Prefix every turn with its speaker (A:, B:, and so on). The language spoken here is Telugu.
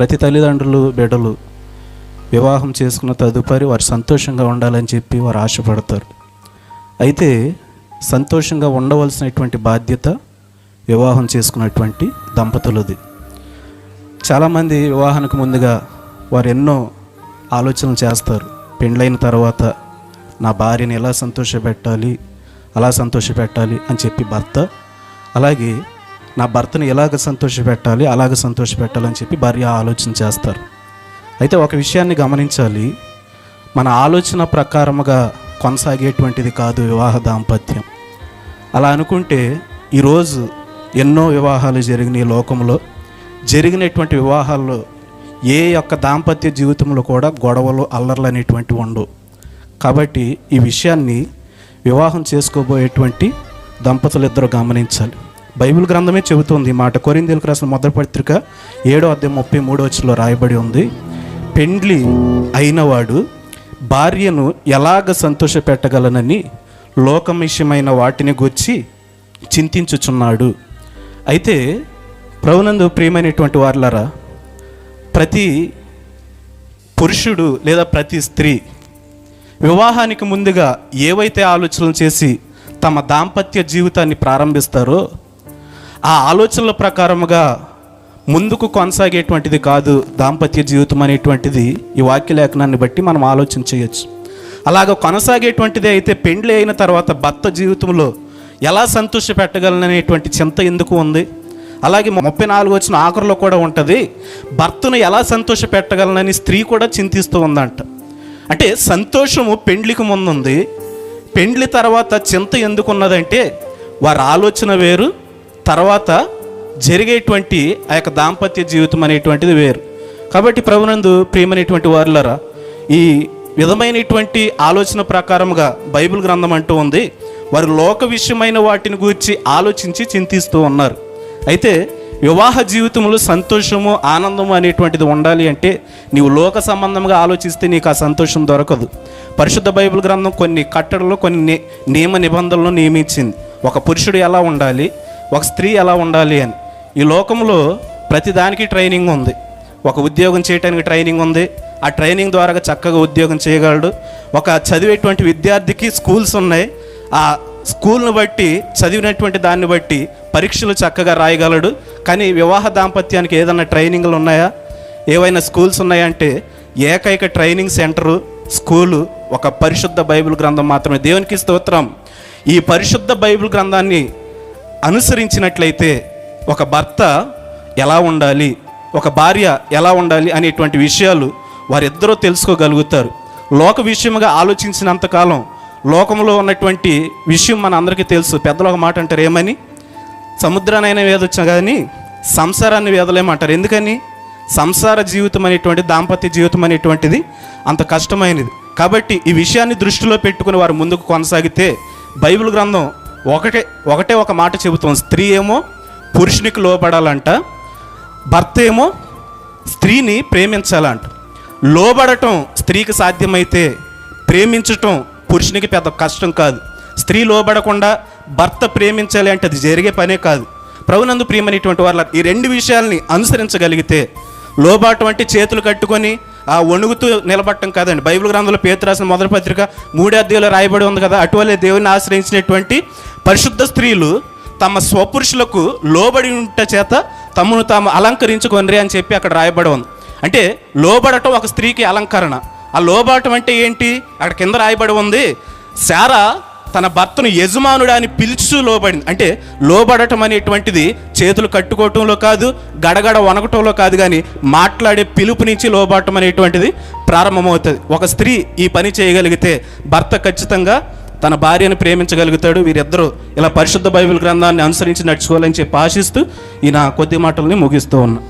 A: ప్రతి తల్లిదండ్రులు బిడ్డలు వివాహం చేసుకున్న తదుపరి వారు సంతోషంగా ఉండాలని చెప్పి వారు ఆశపడతారు. అయితే సంతోషంగా ఉండవలసినటువంటి బాధ్యత వివాహం చేసుకున్నటువంటి దంపతులది. చాలామంది వివాహానికి ముందుగా వారు ఎన్నో ఆలోచనలు చేస్తారు. పెండ్లైన తర్వాత నా భార్యని ఎలా సంతోషపెట్టాలి అలా సంతోషపెట్టాలి అని చెప్పి భర్త అలాగే నా భర్తను ఎలాగ సంతోషపెట్టాలి అలాగ సంతోషపెట్టాలని చెప్పి భార్య ఆలోచన చేస్తారు. అయితే ఒక విషయాన్ని గమనించాలి. మన ఆలోచన ప్రకారముగా కొనసాగేటువంటిది కాదు వివాహ దాంపత్యం. అలా అనుకుంటే ఈరోజు ఎన్నో వివాహాలు జరిగినాయి ఈ లోకంలో. జరిగినటువంటి వివాహాల్లో ఏ యొక్క దాంపత్య జీవితంలో కూడా గొడవలు అల్లర్లు అనేటువంటివి ఉండవు. కాబట్టి ఈ విషయాన్ని వివాహం చేసుకోబోయేటువంటి దంపతులు ఇద్దరు గమనించాలి. బైబిల్ గ్రంథమే చెబుతుంది మాట. కొరిందేలకు రాసిన మొదటి పత్రిక ఏడో అధ్యాయం ముప్పై మూడో వచ్చిలో రాయబడి ఉంది. పెండ్లి అయినవాడు భార్యను ఎలాగ సంతోషపెట్టగలనని లోకమిషమైన వాటిని గుర్చి చింతించుచున్నాడు. అయితే ప్రభునందు ప్రియమైనటువంటి వారులరా ప్రతి పురుషుడు లేదా ప్రతి స్త్రీ వివాహానికి ముందుగా ఏవైతే ఆలోచనలు చేసి తమ దాంపత్య జీవితాన్ని ప్రారంభిస్తారో ఆ ఆలోచనల ప్రకారముగా ముందుకు కొనసాగేటువంటిది కాదు దాంపత్య జీవితం అనేటువంటిది ఈ వాక్య లేఖనాన్ని బట్టి మనం ఆలోచన చేయొచ్చు. అలాగ కొనసాగేటువంటిది అయితే పెండ్లి అయిన తర్వాత భర్త జీవితంలో ఎలా సంతోష పెట్టగలననేటువంటి చింత ఎందుకు ఉంది? అలాగే ముప్పై నాలుగు వచ్చిన ఆఖరిలో కూడా ఉంటుంది భర్తను ఎలా సంతోష పెట్టగలనని స్త్రీ కూడా చింతిస్తూ ఉందంట. అంటే సంతోషము పెండ్లికి ముందుంది పెండ్లి తర్వాత చింత ఎందుకు ఉన్నదంటే వారి ఆలోచన వేరు తర్వాత జరిగేటువంటి ఆ యొక్క దాంపత్య జీవితం అనేటువంటిది వేరు. కాబట్టి ప్రభునందు ప్రియమైనటువంటి వారులరా ఈ విధమైనటువంటి ఆలోచన ప్రకారముగా బైబిల్ గ్రంథం అంటూ ఉంది వారు లోక విషయమైన వాటిని గురించి ఆలోచించి చింతిస్తూ ఉన్నారు. అయితే వివాహ జీవితంలో సంతోషము ఆనందము అనేటువంటిది ఉండాలి అంటే నీవు లోక సంబంధంగా ఆలోచిస్తే నీకు ఆ సంతోషం దొరకదు. పరిశుద్ధ బైబిల్ గ్రంథం కొన్ని కట్టడలు కొన్ని ని- నియమ నిబంధనలు నియమించింది. ఒక పురుషుడు ఎలా ఉండాలి? ఒక స్త్రీ ఎలా ఉండాలి అని. ఈ లోకంలో ప్రతిదానికి ట్రైనింగ్ ఉంది. ఒక ఉద్యోగం చేయడానికి ట్రైనింగ్ ఉంది. ఆ ట్రైనింగ్ ద్వారా చక్కగా ఉద్యోగం చేయగలడు. ఒక చదివేటువంటి విద్యార్థికి స్కూల్స్ ఉన్నాయి. ఆ స్కూల్ను బట్టి చదివినటువంటి దాన్ని బట్టి పరీక్షలు చక్కగా రాయగలడు. కానీ వివాహ దాంపత్యానికి ఏదైనా ట్రైనింగ్లు ఉన్నాయా? ఏవైనా స్కూల్స్ ఉన్నాయంటే ఏకైక ట్రైనింగ్ సెంటరు స్కూలు ఒక పరిశుద్ధ బైబిల్ గ్రంథం మాత్రమే. దేవునికి స్తోత్రం. ఈ పరిశుద్ధ బైబిల్ గ్రంథాన్ని అనుసరించినట్లయితే ఒక భర్త ఎలా ఉండాలి ఒక భార్య ఎలా ఉండాలి అనేటువంటి విషయాలు వారిద్దరూ తెలుసుకోగలుగుతారు. లోక విషయముగా ఆలోచించినంతకాలం లోకంలో ఉన్నటువంటి విషయం మన అందరికీ తెలుసు. పెద్దలు ఒక మాట అంటారు ఏమని? సముద్రానైనా వేదొచ్చా కానీ సంసారాన్ని వేదలేమంటారు ఎందుకని? సంసార జీవితం అనేటువంటి దాంపత్య జీవితం అనేటువంటిది అంత కష్టమైనది. కాబట్టి ఈ విషయాన్ని దృష్టిలో పెట్టుకుని వారు ముందుకు కొనసాగితే బైబిల్ గ్రంథం ఒకటే ఒకటే ఒక మాట చెబుతాం. స్త్రీ ఏమో పురుషునికి లోపడాలంట భర్త ఏమో స్త్రీని ప్రేమించాలంట. లోబడటం స్త్రీకి సాధ్యమైతే ప్రేమించటం పురుషునికి పెద్ద కష్టం కాదు. స్త్రీ లోబడకుండా భర్త ప్రేమించాలి అంటే అది జరిగే పనే కాదు. ప్రభునందు ప్రియమైనటువంటి వాళ్ళ ఈ రెండు విషయాల్ని అనుసరించగలిగితే లోబాటం అంటే చేతులు కట్టుకొని ఆ వణుగుతూ నిలబడటం కాదండి. బైబిల్ గ్రంథంలో పేరు రాసిన మొదటి పత్రిక మూడే అధ్యాయంలో రాయబడి ఉంది కదా అటువలే దేవుని ఆశ్రయించినటువంటి పరిశుద్ధ స్త్రీలు తమ స్వపురుషులకు లోబడి ఉంట చేత తమను తాము అలంకరించుకొనరి అని చెప్పి అక్కడ రాయబడి ఉంది. అంటే లోబడటం ఒక స్త్రీకి అలంకరణ. ఆ లోబడటం అంటే ఏంటి? అక్కడ కింద రాయబడి ఉంది శారా తన భర్తను యజమానుడు అని పిలుచు లోబడింది. అంటే లోబడటం అనేటువంటిది చేతులు కట్టుకోవటంలో కాదు గడగడ వనకటంలో కాదు కానీ మాట్లాడే పిలుపు నుంచి లోబడటం అనేటువంటిది ప్రారంభమవుతుంది. ఒక స్త్రీ ఈ పని చేయగలిగితే భర్త ఖచ్చితంగా తన భార్యను ప్రేమించగలుగుతాడు. వీరిద్దరూ ఇలా పరిశుద్ధ బైబిల్ గ్రంథాన్ని అనుసరించి నడుచుకోవాలని చెప్పి ఆశిస్తూ ఈ నా కొద్ది మాటల్ని ముగిస్తూ ఉన్నా.